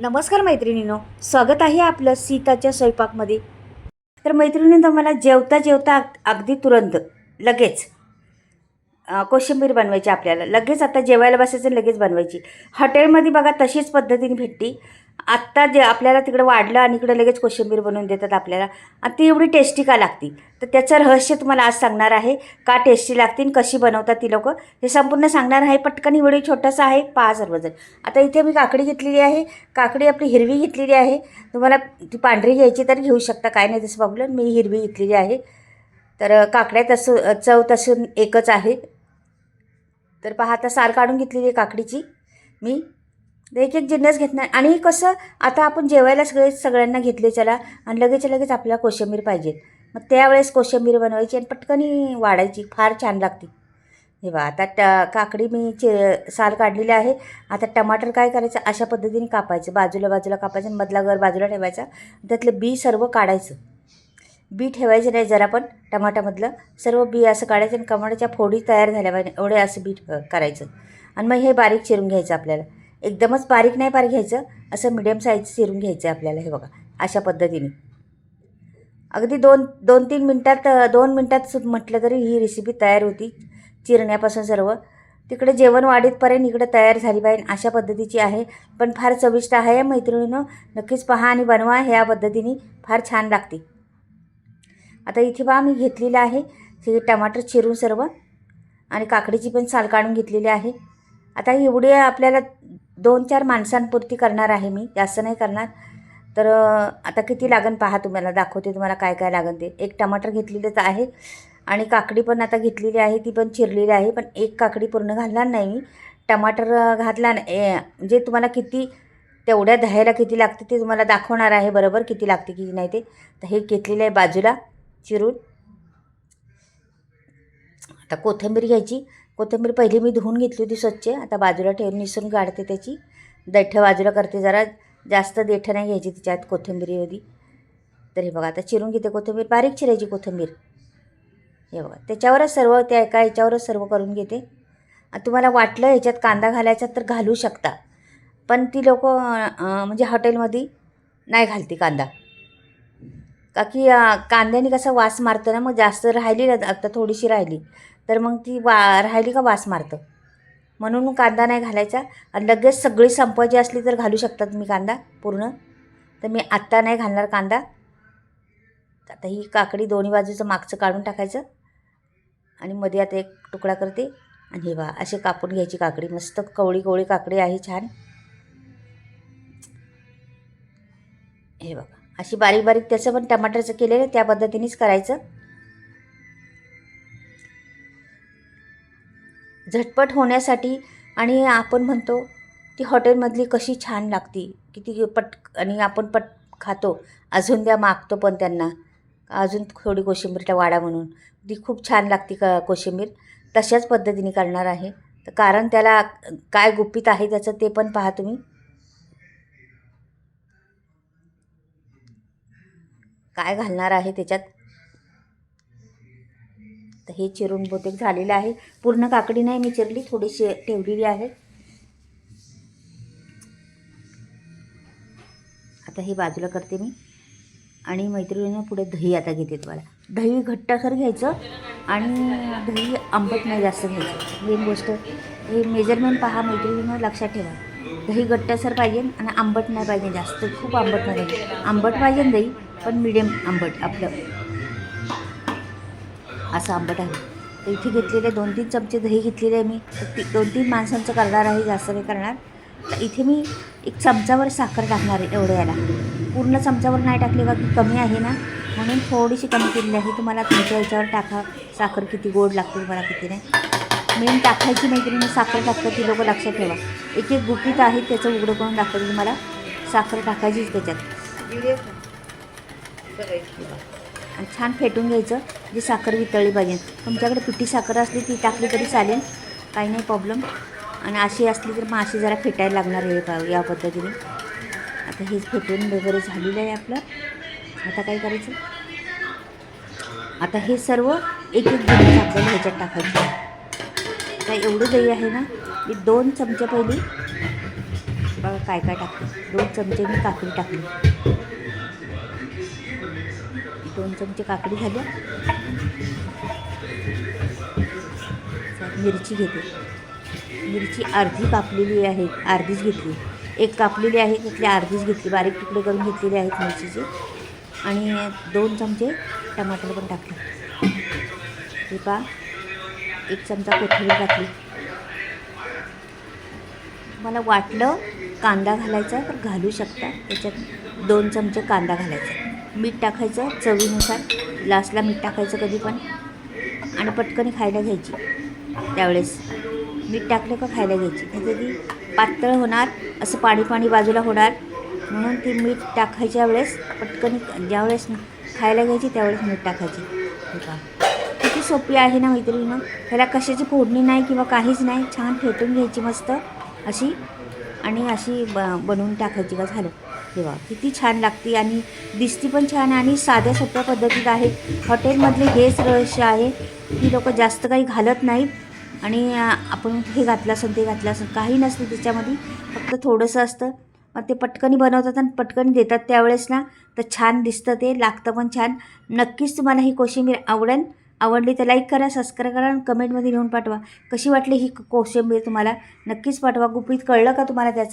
नमस्कार मैत्रिणीनो स्वागत आहे आपलं सीताच्या स्वयंपाकमध्ये. तर मैत्रिणींनो मला जेवता जेवता अग- अगदी तुरंत लगेच कोशिंबीर बनवायची आपल्याला. लगेच आता जेवायला बसायचं लगेच बनवायची. हॉटेलमध्ये बघा तशीच पद्धतीने भेटती. आत्ता जे आपल्याला तिकडं वाढलं आणि इकडं लगेच कोशिंबीर बनवून देतात आपल्याला आणि ती एवढी टेस्टी का लागती? तर त्याचं रहस्य तुम्हाला आज सांगणार आहे का टेस्टी लागते आणि कशी बनवतात ती लोकं. हे संपूर्ण सांगणार आहे पटकन व्हिडिओ छोटासा आहे पहा सर्वजण. आता इथे मी काकडी घेतलेली आहे काकडी आपली हिरवी घेतलेली आहे. तुम्हाला ती पांढरी घ्यायची तर घेऊ शकता काय नाही तसं बघलं मी हिरवी घेतलेली आहे. तर काकड्या तसं चव तसून एकच आहे. तर पहा आता सार काढून घेतलेली आहे काकडीची. मी एक एक जिन्नस घेतणार आणि कसं आता आपण जेवायला सगळे सगळ्यांना घेतले चला. आणि लगेच लगेच आपल्याला कोशिंबीर पाहिजे. मग त्यावेळेस कोशिंबीर बनवायची आणि पटकनी वाढायची. फार छान लागते. हे बा आता ट काकडी मी चे साल काढलेली आहे. आता टमाटर काय करायचं? अशा पद्धतीने कापायचं. बाजूला बाजूला कापायचं आणि मधला घर बाजूला ठेवायचा. त्यातलं बी सर्व काढायचं. बी ठेवायचं नाही जरा पण टमाटामधलं. सर्व बी असं काढायचं आणि टमाट्याच्या फोडी तयार झाल्या पाहिजे. एवढे असं बी करायचं. आणि मग हे बारीक चिरून घ्यायचं आपल्याला. एकदमच बारीक नाही बारीक घ्यायचं असं मिडियम साईज चिरून घ्यायचं आहे आपल्याला हे बघा अशा पद्धतीने. अगदी दोन दोन तीन मिनटात दोन मिनटात म्हटलं तरी ही रेसिपी तयार होती चिरण्यापासून सर्व. तिकडे जेवण वाढीतपर्यंत इकडे तयार झाली पाहिजे अशा पद्धतीची आहे. पण फार चविष्ट आहे मैत्रिणीनं. नक्कीच पहा आणि बनवा ह्या पद्धतीने फार छान लागते. आता इथे पहा मी घेतलेलं आहे हे टमाटर चिरून सर्व. आणि काकडीची पण साल काढून घेतलेली आहे. आता एवढी आपल्याला दोन चार माणसांपुरती करणार आहे मी जास्त नाही करणार. तर आता किती लागन पहा तुम्हाला दाखवते तुम्हाला काय काय लागन ते. एक टमाटर घेतलेलंच आहे आणि काकडी पण आता घेतलेली आहे ती पण चिरलेली आहे पण एक काकडी पूर्ण घालणार नाही मी. टमाटर घातला नाही ए, म्हणजे तुम्हाला किती तेवढ्या दह्याला किती लागते ते तुम्हाला दाखवणार आहे बरोबर किती लागते किती नाही ते. तर हे घेतलेलं आहे बाजूला चिरून. आता कोथिंबीर घ्यायची कोथिंबीर पहिली मी धुवून घेतली होती स्वच्छ. आता बाजूला ठेवून निसून काढते त्याची. देठं बाजूला करते जरा. जास्त देठं नाही घ्यायची तिच्यात कोथिंबीरीमध्ये तर हे बघा आता चिरून घेते कोथिंबीर. बारीक चिरायची कोथिंबीर. हे बघा त्याच्यावरच सर्व त्या एका ह्याच्यावरच सर्व करून घेते. तुम्हाला वाटलं ह्याच्यात कांदा घालायचा तर घालू शकता. पण ती लोक म्हणजे हॉटेलमध्ये नाही घालते कांदा. का की कांद्याने कसं वास मारतं ना मग जास्त राहिली ना आता थोडीशी राहिली तर मग ती वा राहिली का वास मारतं? म्हणून कांदा नाही घालायचा. आणि लगेच सगळी संपवायची असली तर घालू शकता तुम्ही कांदा पूर्ण. तर मी आत्ता नाही घालणार कांदा. आता ही काकडी दोन्ही बाजूचं मागचं काढून टाकायचं. आणि मध्ये आता एक तुकडा करते. आणि हे बा असे कापून घ्यायची काकडी. मस्त कवळी कवळी काकडी आहे छान. हे बघा. अशी बारीक बारीक त्याचं पण टमाटरचं केलेलं आहे, त्या पद्धतीनेच करायचं. झटपट होण्यासाठी आणि आपण म्हणतो ती हॉटेलमधली कशी छान लागती किती पट आणि आपण पट खातो अजून द्या मागतो पण त्यांना. अजून थोडी कोशिंबीरला वाडा म्हणून. ती खूप छान लागते क कोशिंबीर. तशाच पद्धतीने करणार आहे. तर कारण त्याला काय गुपित आहे त्याचं ते पण पहा तुम्ही. काय घालणार आहे त्याच्यात? तर हे चिरून बहुतेक झालेलं आहे. पूर्ण काकडी नाही मी चिरली थोडीशी ठेवलेली आहे. आता हे बाजूला करते मी. आणि मैत्रिणीनं पुढे दही आता घेते तुम्हाला. दही घट्टासर घ्यायचं आणि दही आंबट नाही जास्त घ्यायचं. मेन गोष्ट हे मेजरमेंट पहा मैत्रिणीनं लक्षात ठेवा. दही घट्टासर पाहिजे आणि आंबट नाही पाहिजे जास्त. खूप आंबट नाही पाहिजे. आंबट पाहिजे दही. पण मिडियम आंबट आपलं. असं आंबट आहे. तर इथे घेतलेले दोन तीन चमचे दही घेतलेले आहे मी. ती दोन तीन माणसांचं करणार आहे जास्त नाही करणार. तर इथे मी एक चमचावर साखर टाकणार आहे एवढ्या याला. पूर्ण चमचावर नाही टाकली बघ कमी आहे ना. म्हणून थोडीशी कमी केलेली आहे तुम्हाला तुमच्या याच्यावर टाका. साखर किती गोड लागते तुम्हाला किती नाही. मेन टाकायची नाही तरी मी साखर टाकतं ती लोकं लक्षात ठेवा. एक एक गुपित आहे त्याचं उघडं करून दाखवते तुम्हाला. साखर टाकायचीच त्याच्यात. आणि छान फेटून घ्यायचं जी साखर वितळली पाहिजे. तुमच्याकडे पिठी साखर असली ती टाकली तरी चालेल. काही नाही प्रॉब्लेम आणि अशी असली तर मग अशी जरा फेटायला लागणार आहे या पद्धतीने. आता हेच फेटून वगैरे झालेलं आहे आपलं. आता काय करायचं? आता हे सर्व एक एक गिलास आपल्याला ह्याच्यात टाकायचं. आता एवढं दही आहे ना मी दोन चमचे पहिली बघा काय काय टाकते. दोन चमचे मी काकडी टाकली. दोन चमचे काकडी झाल्या मिरची घेते. मिरची अर्धी कापलेली आहे अर्धीच घेतली. एक कापलेली आहे तिथली अर्धीच घेतली. बारीक तुकडे करून घेतलेले आहेत मिरचीचे. आणि दोन चमचे टमाटर पण टाकले. हे पा एक चमचा कोथिंबीर टाकली. मला वाटलं कांदा घालायचा तर घालू शकता. त्याच्यात दोन चमचे कांदा घालायचा. मीठ टाकायचं चवीनुसार. लास्टला मीठ टाकायचं कधी पण. आणि पटकन खायला घ्यायची. त्यावेळेस. मीठ टाकलं का खायला घ्यायची. त्याचं ती पातळ होणार. असं पाणी पाणी बाजूला होणार. म्हणून ती मीठ टाकायच्या वेळेस पटकन ज्यावेळेस खायला घ्यायची त्यावेळेस मीठ टाकायची. किती सोपी आहे ना मैत्रिणीनं ह्याला कशाची फोडणी नाही किंवा काहीच नाही. छान फेटून घ्यायची मस्त. अशी. आणि अशी ब बनवून टाकायची का झालं तेव्हा किती छान लागते आणि दिसती पण छान आणि साध्या सोप्या पद्धतीत आहे. हॉटेलमधले हेच रहस्य आहे की लोक जास्त काही घालत नाहीत आणि आपण हे घातलं असेल ते घातलं असेल काही नसतं त्याच्यामध्ये फक्त थोडंसं असतं. मग ते पटकनी बनवतात आणि पटकनी देतात त्यावेळेस ना तर छान दिसतं ते लागतं पण छान. नक्कीच तुम्हाला ही कोशिंबीर आवडेल आवडली तर लाईक करा सबस्क्राईब करा आणि कमेंटमध्ये लिहून पाठवा. कशी वाटली ही कोशिंबीर तुम्हाला? नक्कीच पाठवा. गुपित कळलं का तुम्हाला त्याचं?